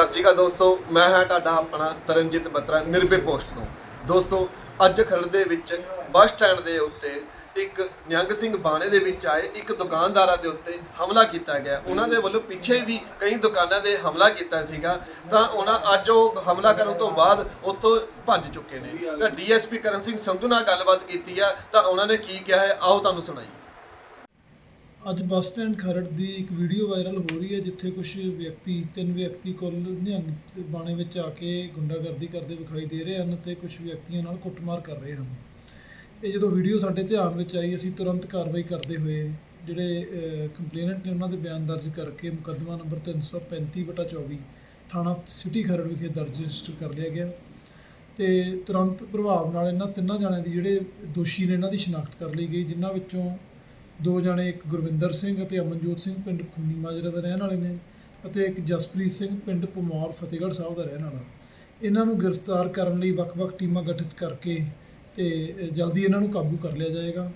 ਸਤਿ ਸ਼੍ਰੀ ਅਕਾਲ ਦੋਸਤੋ, ਮੈਂ ਹਾਂ ਤੁਹਾਡਾ ਆਪਣਾ ਤਰਨਜੀਤ ਬਤਰਾ, ਨਿਰਭੇ ਪੋਸਟ ਤੋਂ। ਦੋਸਤੋ, ਅੱਜ ਖਰੜ ਦੇ ਵਿੱਚ ਬੱਸ ਸਟੈਂਡ ਦੇ ਉੱਤੇ ਇੱਕ ਨਿਹੰਗ ਸਿੰਘ ਬਾਣੇ ਦੇ ਵਿੱਚ ਆਏ ਇੱਕ ਦੁਕਾਨਦਾਰਾਂ ਦੇ ਉੱਤੇ ਹਮਲਾ ਕੀਤਾ ਗਿਆ। ਉਹਨਾਂ ਦੇ ਵੱਲੋਂ ਪਿੱਛੇ ਵੀ ਕਈ ਦੁਕਾਨਾਂ ਦੇ ਹਮਲਾ ਕੀਤਾ ਸੀਗਾ। ਤਾਂ ਉਹਨਾਂ ਅੱਜ ਉਹ ਹਮਲਾ ਕਰਨ ਤੋਂ ਬਾਅਦ ਉੱਥੋਂ ਭੱਜ ਚੁੱਕੇ ਨੇ। ਤਾਂ ਡੀਐਸਪੀ ਕਰਨ ਸਿੰਘ ਸੰਧੂ ਨਾਲ ਗੱਲਬਾਤ ਕੀਤੀ ਆ, ਤਾਂ ਉਹਨਾਂ ਨੇ ਕੀ ਕਿਹਾ ਹੈ? ਆਓ ਤੁਹਾਨੂੰ ਸੁਣਾਈਏ। ਅੱਜ ਬੱਸ ਸਟੈਂਡ ਖਰੜ ਦੀ ਇੱਕ ਵੀਡੀਓ ਵਾਇਰਲ ਹੋ ਰਹੀ ਹੈ, ਜਿੱਥੇ ਕੁਝ ਵਿਅਕਤੀ, ਤਿੰਨ ਵਿਅਕਤੀ ਕੋਲ ਨਿਹੰਗ ਬਾਣੇ ਵਿੱਚ ਆ ਕੇ ਗੁੰਡਾਗਰਦੀ ਕਰਦੇ ਵਿਖਾਈ ਦੇ ਰਹੇ ਹਨ ਤੇ ਕੁਝ ਵਿਅਕਤੀਆਂ ਨਾਲ ਕੁੱਟਮਾਰ ਕਰ ਰਹੇ ਹਨ। ਇਹ ਜਦੋਂ ਵੀਡੀਓ ਸਾਡੇ ਧਿਆਨ ਵਿੱਚ ਆਈ, ਅਸੀਂ ਤੁਰੰਤ ਕਾਰਵਾਈ ਕਰਦੇ ਹੋਏ, ਜਿਹੜੇ ਕੰਪਲੇਨੈਂਟ ਨੇ ਉਹਨਾਂ ਦੇ ਬਿਆਨ ਦਰਜ ਕਰਕੇ ਮੁਕੱਦਮਾ ਨੰਬਰ 335/24 ਥਾਣਾ ਸਿਟੀ ਖਰੜ ਵਿਖੇ ਦਰਜ ਰਜਿਸਟਰ ਕਰ ਲਿਆ ਗਿਆ ਤੇ ਤੁਰੰਤ ਪ੍ਰਭਾਵ ਨਾਲ ਇਹਨਾਂ ਤਿੰਨਾਂ ਜਣਿਆਂ ਦੀ ਜਿਹੜੇ ਦੋਸ਼ੀ ਨੇ, ਇਹਨਾਂ ਦੀ ਸ਼ਨਾਖਤ ਕਰ ਲਈ ਗਈ, ਜਿਨ੍ਹਾਂ ਵਿੱਚੋਂ ਦੋ ਜਣੇ ਇੱਕ ਗੁਰਵਿੰਦਰ ਸਿੰਘ ਅਤੇ ਅਮਨਜੋਤ ਸਿੰਘ ਪਿੰਡ ਖੂਨੀ ਮਾਜਰਾ ਦੇ ਰਹਿਣ ਵਾਲੇ ਨੇ ਅਤੇ ਇੱਕ ਜਸਪ੍ਰੀਤ ਸਿੰਘ ਪਿੰਡ ਪਮੌਰ ਫਤਿਹਗੜ੍ਹ ਸਾਹਿਬ ਦਾ ਰਹਿਣ ਵਾਲਾ। ਇਹਨਾਂ ਨੂੰ ਗ੍ਰਿਫਤਾਰ ਕਰਨ ਲਈ ਵੱਖ-ਵੱਖ ਟੀਮਾਂ ਗਠਿਤ ਕਰਕੇ ਤੇ ਜਲਦੀ ਇਹਨਾਂ ਨੂੰ ਕਾਬੂ ਕਰ ਲਿਆ ਜਾਏਗਾ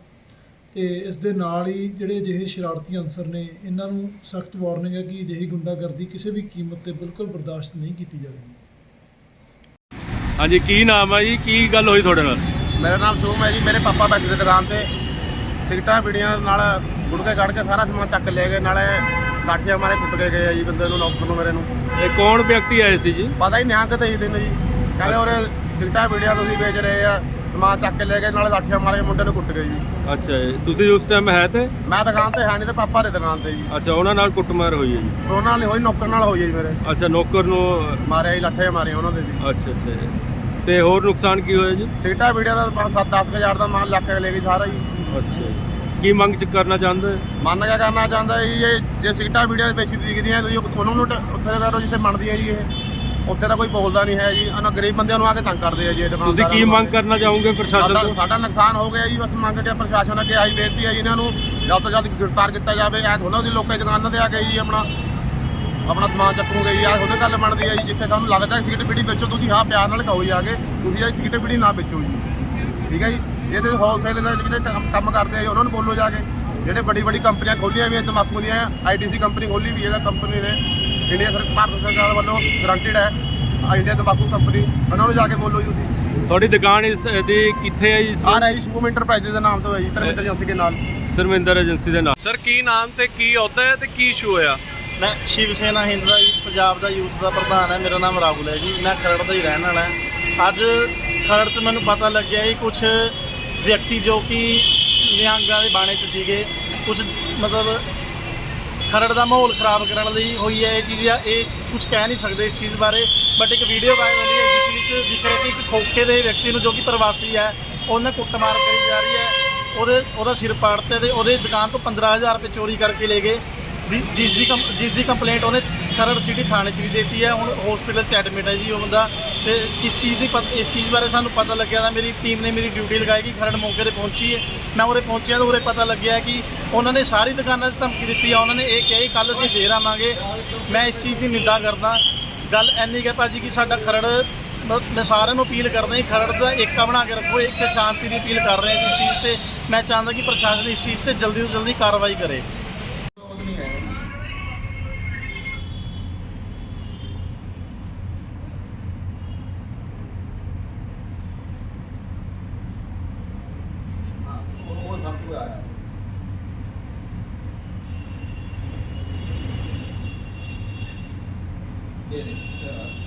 ਤੇ ਇਸ ਦੇ ਨਾਲ ਹੀ ਜਿਹੜੇ ਅਜਿਹੇ ਸ਼ਰਾਰਤੀ ਅਨਸਰ ਨੇ ਇਹਨਾਂ ਨੂੰ ਸਖਤ ਵਾਰਨਿੰਗ ਹੈ ਕਿ ਅਜਿਹੀ ਗੁੰਡਾਗਰਦੀ ਕਿਸੇ ਵੀ ਕੀਮਤ ਤੇ ਬਿਲਕੁਲ ਬਰਦਾਸ਼ਤ ਨਹੀਂ ਕੀਤੀ ਜਾਵੇਗੀ। ਹਾਂਜੀ ਕੀ ਨਾਮ ਹੈ ਜੀ? ਕੀ ਗੱਲ ਹੋਈ ਤੁਹਾਡੇ ਨਾਲ? ਮੇਰਾ ਨਾਮ ਸ਼ੁਭਮ ਹੈ ਜੀ ਮੇਰੇ ਪਾਪਾ ਬੈਠੇ ਦੇ ਦੁਕਾਨ ਤੇ। ਸਿਗਟਾਂ ਬੀੜੀਆਂ ਨਾਲ ਗੁੜਕੇ ਕੱਢ ਕੇ ਸਾਰਾ ਸਮਾਨ ਚੱਕ ਲੈ ਗਏ ਨਾਲੇ ਲਾਠੀਆਂ ਮਾਰੇ ਕੁੱਟ ਕੇ ਗਏ ਆ ਜੀ ਬੰਦੇ ਨੂੰ ਨੌਕਰ ਨੂੰ ਮੇਰੇ ਨੂੰ। ਇਹ ਕੌਣ ਵਿਅਕਤੀ ਆਏ ਸੀ ਜੀ? ਪਤਾ ਹੀ ਨਿਆਂ ਕਿਤੇ ਹੀ ਦਿਨ ਜੀ। ਕਹਿੰਦੇ ਉਰੇ ਸਿਗਟਾਂ ਬੀੜੀਆਂ ਤੁਸੀਂ ਵੇਚ ਰਹੇ ਆ ਸਮਾਨ ਚੱਕ ਕੇ ਲੈ ਗਏ ਨਾਲੇ ਲਾਠੀਆਂ ਮਾਰ ਕੇ ਮੁੰਡੇ ਨੂੰ ਕੁੱਟ ਗਏ ਜੀ। ਅੱਛਾ ਜੀ ਤੁਸੀਂ ਉਸ ਟਾਈਮ ਹੈ ਤੇ? ਮੈਂ ਦੁਕਾਨ ਤੇ ਹੈ ਨਹੀਂ ਤੇ ਪਾਪਾ ਦੇ ਦੁਕਾਨ ਤੇ ਜੀ। ਅੱਛਾ ਉਹਨਾਂ ਨਾਲ ਕੁੱਟਮਾਰ ਹੋਈ ਹੈ ਜੀ? ਉਹਨਾਂ ਨਾਲ ਹੋਈ ਨੌਕਰ ਨਾਲ ਹੋਈ ਹੈ ਜੀ ਮੇਰੇ। ਅੱਛਾ ਨੌਕਰ ਨੂੰ ਮਾਰਿਆ ਜੀ ਲਾਠੇ ਮਾਰੇ ਉਹਨਾਂ ਦੇ ਜੀ। ਅੱਛਾ ਅੱਛਾ ਜੀ। ਤੇ ਹੋਰ ਨੁਕਸਾਨ ਕੀ ਹੋਇਆ ਜੀ? ਸਿਗਟਾਂ ਬੀੜੀਆਂ ਦਾ 7-10 ਹਜ਼ਾਰ ਦਾ ਮਾਲ ਲੱਕ ਕੇ ਲੈ ਗਈ ਸਾਰਾ ਜੀ। ਅੱਛਾ। ਕੀ ਮੰਗ ਚ ਕਰਨਾ ਚਾਹੁੰਦੇ? ਮੰਨ ਕੇ ਕਰਨਾ ਚਾਹੁੰਦਾ ਜੀ ਇਹ ਜੇ ਸੀਟਾਂ ਵੀਡੀਓ ਵਿੱਚ ਦਿਖਦੀਆਂ ਤੁਸੀਂ ਉਹਨਾਂ ਨੂੰ ਟ- ਉੱਥੇ ਕਰੋ ਜਿੱਥੇ ਮੰਨਦੀ ਹੈ ਜੀ ਇਹ। ਉੱਥੇ ਤਾਂ ਕੋਈ ਬੋਲਦਾ ਨਹੀਂ ਹੈ ਜੀ। ਉਹਨਾਂ ਗਰੀਬ ਬੰਦਿਆਂ ਨੂੰ ਆ ਕੇ ਤੰਗ ਕਰਦੇ ਆ ਜੀ ਇਹ ਤੁਸੀਂ ਕੀ। ਮੰਗ ਕਰਨਾ ਚਾਹੋਗੇ ਪ੍ਰਸ਼ਾਸਨ ਸਾਡਾ ਤੋਂ? ਸਾਡਾ ਨੁਕਸਾਨ ਹੋ ਗਿਆ ਜੀ ਬਸ ਮੰਗ ਕੇ ਪ੍ਰਸ਼ਾਸਨ ਅੱਗੇ ਆਈ ਬੇਨਤੀ ਹੈ ਜੀ ਇਹਨਾਂ ਨੂੰ ਜਲਦ ਤੋਂ ਜਲਦ ਗ੍ਰਿਫਤਾਰ ਕੀਤਾ ਜਾਵੇ। ਐ ਥੋੜਾ ਦੀ ਲੋਕਾਂ ਦੀ ਦੁਕਾਨਾਂ ਤੇ ਆ ਕੇ ਜੀ ਆਪਣਾ ਆਪਣਾ ਸਮਾਨ ਚੱਕੂਗੇ ਜੀ। ਆ ਉਹਦੇ ਗੱਲ ਬਣਦੀ ਹੈ ਜੀ ਜਿੱਥੇ ਤੁਹਾਨੂੰ ਲੱਗਦਾ ਹੈ ਸਿਗਰਟ ਬੀੜੀ ਵੇਚੋ ਤੁਸੀਂ ਹਾਂ ਪਿਆਰ ਨਾਲ ਕਹੋ ਜੀ ਆ ਕੇ। ਤੁਸੀਂ ਇਹ ਸਿਗਰਟ ਬੀੜੀ ਨਾ ਵੇਚੋ ਜੀ। ਠੀਕ ਹੈ ਜੀ? ਇਹਦੇ ਹੋਲਸੇਲ ਦੇ ਜਿਹੜੇ ਕੰਮ- ਕੰਮ ਕਰਦੇ ਆ ਜੀ, ਉਹਨਾਂ ਨੂੰ ਬੋਲੋ ਜਾ ਕੇ। ਜਿਹੜੇ ਵੱਡੀ ਵੱਡੀ ਕੰਪਨੀਆਂ ਖੋਲੀਆਂ ਵੀ ਤੰਬਾਕੂ ਦੀਆਂ ਆਈਟੀਸੀ ਕੰਪਨੀ ਖੋਲੀ ਵੀ ਹੈ ਕੰਪਨੀ ਨੇ। ਇੰਡੀਆ ਸਰ ਭਾਰਤ ਸਰਕਾਰ ਵੱਲੋਂ ਗਰੰਟਡ ਹੈ ਆਹ ਇੰਡੀਆ ਤੰਬਾਕੂ ਕੰਪਨੀ ਉਹਨਾਂ ਨੂੰ ਜਾ ਕੇ ਬੋਲੋ ਜੀ ਤੁਸੀਂ। ਤੁਹਾਡੀ ਦੁਕਾਨ ਇਸ ਦੀ ਕਿੱਥੇ ਹੈ ਜੀ ਆ ਰਿਹਾ ਜੀ ਸ਼ੁਭਮ ਇੰਟਰਪ੍ਰਾਈਜ਼ਸ ਦੇ ਨਾਮ ਤੋਂ ਹੈ ਜੀ ਧਰਮਿੰਦਰ ਏਜੰਸੀ ਦੇ ਨਾਲ। ਧਰਮਿੰਦਰ ਏਜੰਸੀ ਦੇ ਨਾਲ। ਸਰ ਕੀ ਨਾਮ ਤੇ ਕੀ ਅਹੁਦਾ ਹੈ ਤੇ ਕੀ ਇਸ਼ੂ ਹੋਇਆ? ਮੈਂ ਸ਼ਿਵ ਸੈਨਾ ਹਿੰਦ ਦਾ ਜੀ ਪੰਜਾਬ ਦਾ ਯੂਥ ਦਾ ਪ੍ਰਧਾਨ ਹੈ ਮੇਰਾ ਨਾਮ ਰਾਹੁਲ ਹੈ ਜੀ। ਮੈਂ ਖਰੜ ਦਾ ਹੀ ਰਹਿਣ ਵਾਲਾ ਹਾਂ। ਅੱਜ ਖਰੜ 'ਚ ਮੈਨੂੰ ਪਤਾ ਲੱਗਿਆ ਕਿ ਕੁਝ ਵਿਅਕਤੀ ਜੋ ਕਿ ਨਿਹੰਗਾਂ ਦੇ ਬਾਣੇ 'ਚ ਸੀਗੇ ਕੁਝ ਮਤਲਬ ਖਰੜ ਦਾ ਮਾਹੌਲ ਖਰਾਬ ਕਰਨ ਲਈ ਹੋਈ ਹੈ ਇਹ ਚੀਜ਼ ਆ ਇਹ ਕੁਝ ਕਹਿ ਨਹੀਂ ਸਕਦੇ ਇਸ ਚੀਜ਼ ਬਾਰੇ। ਬਟ ਇੱਕ ਵੀਡੀਓ ਵਾਇਰਲ ਹੋਈ ਹੈ, ਜਿਸ ਵਿੱਚ ਦਿਖ ਰਿਹਾ ਕਿ ਇੱਕ ਖੋਖੇ ਦੇ ਵਿਅਕਤੀ ਨੂੰ ਜੋ ਕਿ ਪ੍ਰਵਾਸੀ ਹੈ, ਉਹਨੇ ਕੁੱਟਮਾਰ ਕਰੀ ਜਾ ਰਹੀ ਹੈ। ਉਹਦੇ, ਉਹਦਾ ਸਿਰ ਪਾੜਤੇ ਤੇ ਉਹਦੇ ਦੁਕਾਨ ਤੋਂ 15000 ਰੁਪਏ ਚੋਰੀ ਕਰਕੇ ਲੈ ਗਏ। ਜਿ- ਜਿਸ ਦੀ ਕੰਪ- ਜਿਸ ਦੀ ਕੰਪਲੇਂਟ ਉਹਨੇ ਖਰੜ ਸਿਟੀ ਥਾਣੇ 'ਚ ਵੀ ਦਿੱਤੀ ਹੈ। ਹੁਣ ਹਸਪੀਟਲ 'ਚ ਐਡਮਿਟ ਹੈ ਜੀ ਉਹ ਬੰਦਾ ਤੇ ਇਸ ਚੀਜ਼ ਦੀ ਪਤ- ਇਸ ਚੀਜ਼ ਬਾਰੇ ਸਾਨੂੰ ਪਤਾ ਲੱਗਿਆ ਤਾਂ ਮੇਰੀ ਟੀਮ ਨੇ ਮੇਰੀ ਡਿਊਟੀ ਲਗਾਈ ਕਿ ਖਰੜ ਮੌਕੇ ਤੇ ਪਹੁੰਚੀ ਹੈ ਮੈਂ ਉਰੇ ਪਹੁੰਚਿਆ ਤਾਂ ਉਰੇ ਪਤਾ ਲੱਗਿਆ ਕਿ ਉਹਨਾਂ ਨੇ ਸਾਰੀ ਦੁਕਾਨਾਂ 'ਤੇ ਧਮਕੀ ਦਿੱਤੀ ਆ, ਉਹਨਾਂ ਨੇ ਇਹ ਕਿਹਾ ਕਿ ਕੱਲ ਅਸੀਂ ਫੇਰ ਆਵਾਂਗੇ। ਮੈਂ ਇਸ ਚੀਜ਼ ਦੀ ਨਿੰਦਾ ਕਰਦਾ। ਗੱਲ ਐਨੀ ਕਿ ਭਾਜੀ ਕਿ ਸਾਡਾ ਖਰੜ ਮ- ਮੈਂ ਸਾਰਿਆਂ ਨੂੰ ਅਪੀਲ ਕਰਦਾ ਕਿ ਖਰੜ ਦਾ ਏਕਾ ਬਣਾ ਕੇ ਰੱਖੋ ਇੱਕ ਸ਼ਾਂਤੀ ਦੀ ਅਪੀਲ ਕਰ ਰਹੇ ਹਾਂ ਇਸ ਚੀਜ਼ ਤੇ। ਮੈਂ ਚਾਹੁੰਦਾ ਕਿ ਪ੍ਰਸ਼ਾਸਨ ਇਸ ਚੀਜ਼ ਤੇ ਜਲਦੀ ਤੋਂ ਜਲਦੀ ਕਾਰਵਾਈ ਕਰੇ। the, uh, the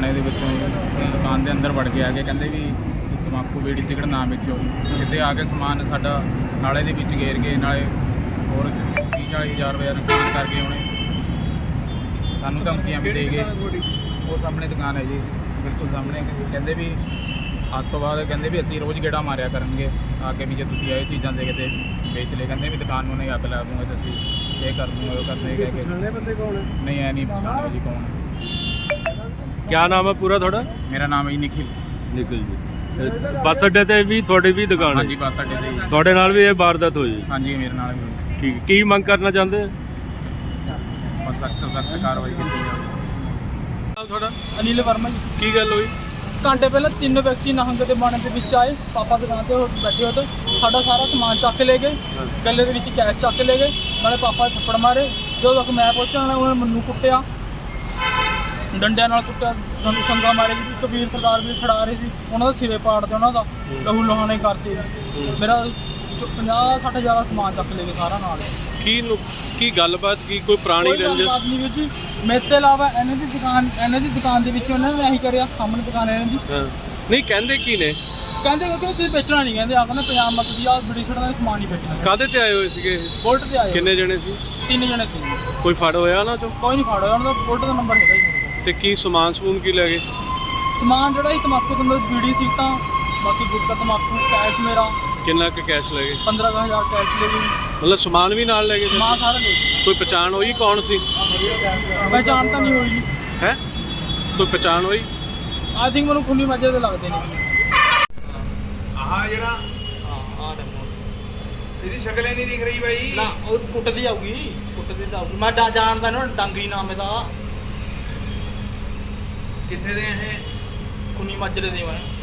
ਦੁਕਾਨ ਦੇ ਅੰਦਰ ਵੜ ਕੇ ਆ ਕੇ ਕਹਿੰਦੇ ਵੀ ਤਮਾਕੂ ਬੀੜੀ ਸਿਗਰਟ ਨਾ ਵੇਚੋ। ਸਿੱਧੇ ਆ ਕੇ ਸਮਾਨ ਸਾਡਾ ਨਾਲੇ ਦੇ ਵਿੱਚ ਗੇਰ ਕੇ ਨਾਲੇ ਹੋਰ 30 40 ਹਜ਼ਾਰ ਰੁਪਏ ਦਾ ਨੁਕਸਾਨ ਕਰਕੇ ਉਹਨੇ ਸਾਨੂੰ ਧਮਕੀਆਂ ਵੀ ਦੇ ਗਏ ਉਹ ਸਾਹਮਣੇ ਦੁਕਾਨ ਹੈ ਜੀ ਬਿਲਕੁਲ ਸਾਹਮਣੇ। ਕਹਿੰਦੇ ਵੀ ਅੱਜ ਤੋਂ ਬਾਅਦ ਕਹਿੰਦੇ ਵੀ ਅਸੀਂ ਰੋਜ਼ ਗੇੜਾ ਮਾਰਿਆ ਕਰਨਗੇ। ਆ ਕੇ ਵੀ ਜੇ ਤੁਸੀਂ ਇਹ ਚੀਜ਼ਾਂ ਦੇਖਦੇ ਵੇਚ ਲੈ ਕਹਿੰਦੇ ਵੀ ਦੁਕਾਨ ਨੂੰ ਨਹੀਂ ਅੱਗ ਲਾ ਦੂੰਗੇ ਤੇ ਅਸੀਂ ਇਹ ਕਰ ਦੂੰਗੇ ਉਹ ਕਰ ਦੇਗੇ ਬੰਦੇ ਕੌਣ ਨਹੀਂ ਐ ਨਹੀਂ ਪਛਾਣਦੇ ਜੀ ਕੌਣ ਹੈ ਕਿਆ ਨਾਮ ਹੈ ਪੂਰਾ ਤੁਹਾਡਾ? ਮੇਰਾ ਨਾਮ ਹੈ ਜੀ ਨਿਖਿਲ ਨਿਕਲ ਜੀ। ਬੱਸ ਅੱਡੇ ਤੇ ਵੀ ਤੁਹਾਡੀ ਵੀ ਦੁਕਾਨ ਹਾਂਜੀ ਹੈ ਬੱਸ ਅੱਡੇ ਤੇ ਜੀ। ਤੁਹਾਡੇ ਨਾਲ ਵੀ ਇਹ ਵਾਰਦਾਤ ਹੋਈ ਹਾਂਜੀ ਮੇਰੇ ਨਾਲ ਵੀ ਹੋਈ। ਠੀਕ ਕੀ ਮੰਗ ਕਰਨਾ ਚਾਹੁੰਦੇ ਬਸ ਸਖਤ ਸਖਤ ਕਾਰਵਾਈ ਕੀਤੀ ਜਾਵੇ। ਤੁਹਾਡਾ? ਅਨਿਲ ਵਰਮਾ ਜੀ। ਕੀ ਗੱਲ ਹੋਈ? ਘੰਟੇ ਪਹਿਲਾਂ ਤਿੰਨ ਵਿਅਕਤੀ ਨਹੰਗ ਦੇ ਬਾਣੇ ਦੇ ਵਿੱਚ ਆਏ। ਪਾਪਾ ਦੁਕਾਨ ਤੇ ਉਹ ਬੈਠੇ ਹੋਏ ਤੇ ਸਾਡਾ ਸਾਰਾ ਸਮਾਨ ਚੱਕ ਲੈ ਗਏ। ਗੱਲੇ ਦੇ ਵਿੱਚ ਕੈਸ਼ ਚੱਕ ਲੈ ਗਏ। ਨਾਲੇ ਪਾਪਾ ਥੱਪੜ ਮਾਰੇ। ਜਦੋਂ ਤੱਕ ਮੈਂ ਪਹੁੰਚਣ ਵਾਲਾ ਉਹਨਾਂ ਨੇ ਮੈਨੂੰ ਕੁੱਟਿਆ। ਡੰਡਿਆਂ ਨਾਲ ਕੁੱਟਿਆ ਸਾਨੂੰ ਸੰਗਾ ਮਾਰੇ ਜੀ ਕਬੀਰ ਸਰਦਾਰ ਵੀ ਛੜਾ ਰਹੇ ਸੀ ਉਹਨਾਂ ਦਾ ਸਿਰੇ ਪਾੜਦੇ ਉਹਨਾਂ ਦਾ ਲਹੂ ਲੋਹਾਣੇ ਕਰਤੇ ਮੇਰਾ 50 60 ਜ਼ਿਆਦਾ ਸਮਾਨ ਚੱਕ ਲੈ ਗਏ ਸਾਰਾ ਨਾਲ। ਕੀ ਨੂੰ ਕੀ ਗੱਲਬਾਤ ਕੀ ਕੋਈ ਪੁਰਾਣੀ ਕੋਈ ਰੰਜਿਸ਼? ਗੱਲਬਾਤ ਨਹੀਂ ਵੀਰ ਜੀ। ਮੇਰੇ ਤੋਂ ਇਲਾਵਾ ਇਹਨਾਂ ਦੀ ਦੁਕਾਨ ਇਹਨਾਂ ਦੀ ਦੁਕਾਨ ਦੇ ਵਿੱਚ ਉਹਨਾਂ ਨੇ ਇਹੀ ਕਰਿਆ ਸਾਹਮਣੇ ਦੁਕਾਨ ਇਹਨਾਂ ਦੀ। ਹਾਂ। ਨਹੀਂ ਕਹਿੰਦੇ ਕੀ ਨੇ? ਕਹਿੰਦੇ ਕਿ ਤੁਸੀਂ ਵੇਚਣਾ ਨਹੀਂ ਕਹਿੰਦੇ ਆ ਕਹਿੰਦੇ ਪੰਜਾਬ ਮਾ ਤੁਸੀਂ ਆ ਬੜੀ ਛੜਾਂ ਦਾ ਸਮਾਨ ਨਹੀਂ ਵੇਚਣਾ। ਕਾਦੇ ਤੇ ਆਏ ਹੋਏ ਸੀਗੇ ਇਹ? ਬੋਲਟ ਤੇ ਆਏ ਕਿੰਨੇ ਜਣੇ ਸੀ? ਤਿੰਨ ਜਣੇ ਸੀ। ਕੋਈ ਫੜ ਹੋਇਆ ਉਹਨਾਂ ਚੋਂ? ਕੋਈ ਨਹੀਂ ਫੜ ਹੋਇਆ ਉਹਨਾਂ ਦਾ ਬੋਲਟ ਦਾ ਨੰਬਰ ਹੈਗਾ ਜੀ। ਤੇ ਕੀ ਸਮਾਨ ਸਮੂਨ ਕੀ ਲੈ ਗਏ? ਸਮਾਨ ਜਿਹੜਾ ਸੀ ਤਮਾਕੂ ਤੋਂ ਅੰਦਰ ਬੀੜੀ ਸੀਟਾਂ ਬਾਕੀ ਗੁਟਕਾ ਤਮਾਕੂ ਕੈਸ਼ ਮੇਰਾ। ਕਿੰਨਾ ਕੁ ਕੈਸ਼ ਲੈ ਗਏ? 15000 ਕੈਸ਼ ਲੈ ਗਈ ਮਤਲਬ ਸਮਾਨ ਵੀ ਨਾਲ ਲੈ ਗਏ? ਸਮਾਨ ਸਾਰਾ ਲੈ ਗਈ ਕੋਈ ਪਛਾਣ ਹੋਈ ਕੌਣ ਸੀ? ਮੈਂ ਜਾਣਤਾ ਨਹੀਂ ਹੋਈ ਜੀ। ਹੈ? ਕੋਈ ਪਛਾਣ ਹੋਈ? ਆਈ ਥਿੰਕ ਮੈਨੂੰ ਖੁੰਨੀ ਮਾਜੇ ਦੇ ਲੱਗਦੇ ਨੇ। ਆਹ ਜਿਹੜਾ ਹਾਂ ਇਹਦੀ ਸ਼ਕਲ ਹੀ ਨਹੀਂ ਦਿਖ ਰਹੀ ਬਾਈ। ਨਾ ਉਹ ਕੁੱਟਦੀ ਆਊਗੀ। ਕੁੱਟਦੀ ਆਊਗੀ। ਮੈਂ ਜਾਣਦਾ ਨਾ ਡਾਂਗਰੀ ਨਾਮ ਇਹਦਾ। ਕਿੱਥੇ ਦੇ ਇਹ? ਖੁਨੀ ਮਾਜਰੇ ਦੇ ਮੈਂ